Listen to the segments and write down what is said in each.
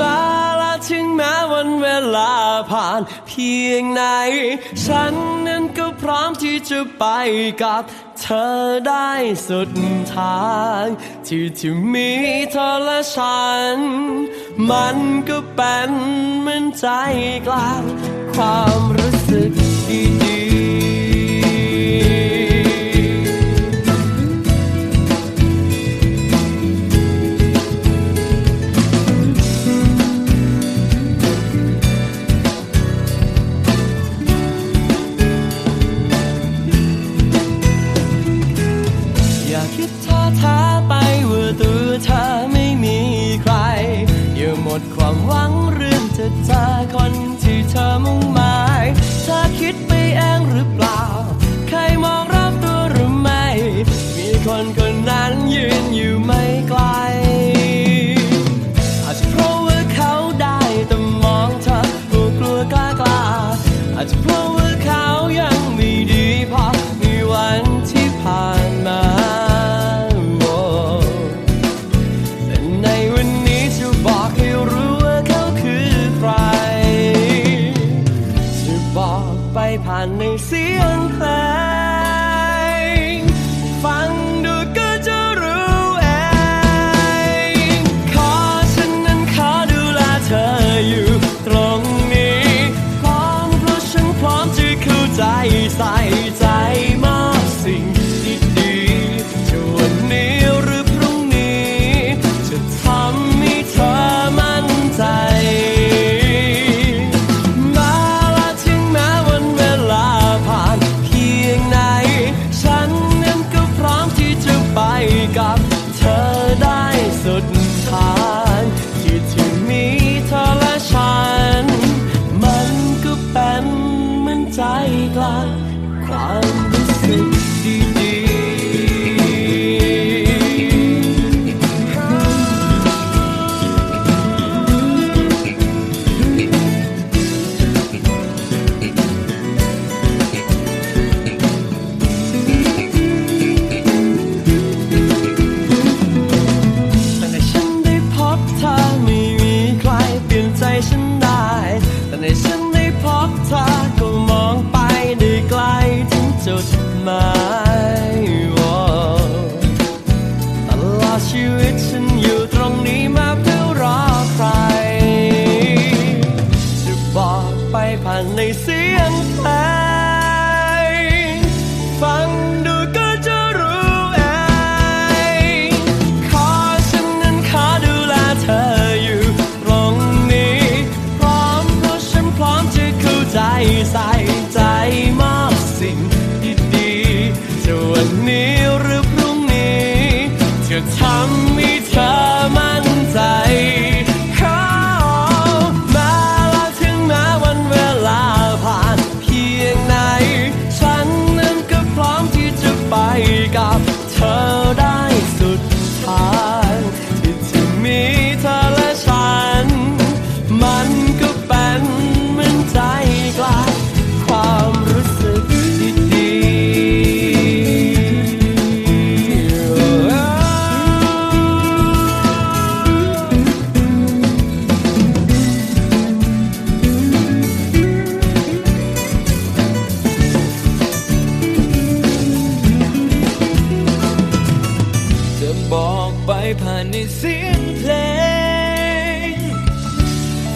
มาแล้วถึงแม้วันเวลาผ่านเพียงไหน ฉันนั้นก็พร้อมที่จะไปกับเธอได้สุดทาง ที่ที่มีเธอและฉัน มันก็เป็นเหมือนใจกลางความรู้สึก ดความหวังเรื่องจะเจอคนที่เธอมุ่งหมายเธอคิดไปเองหรือเปล่า ใจกลางความรู้สึก ออกไปผ่านในเสียงเพลง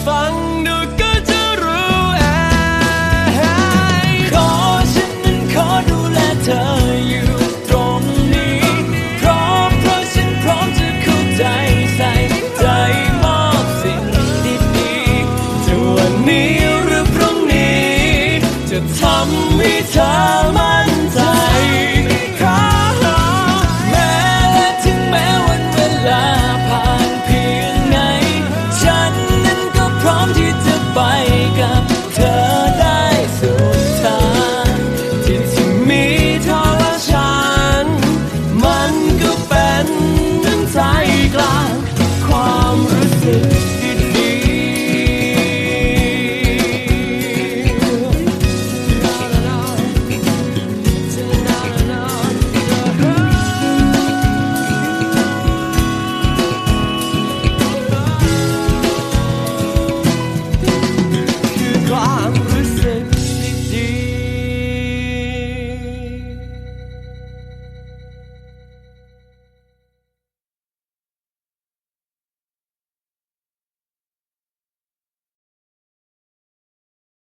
ฟังดูก็จะรู้ไอขอฉันนั้นขอดูแลเธออยู่ตรงนี้ พร้อเพราะฉันพร้อมจะเข้าใจใส่ใจมอบสิ่งดีๆจะวันนี้หรือพรุ่งนี้ จะทำให้เ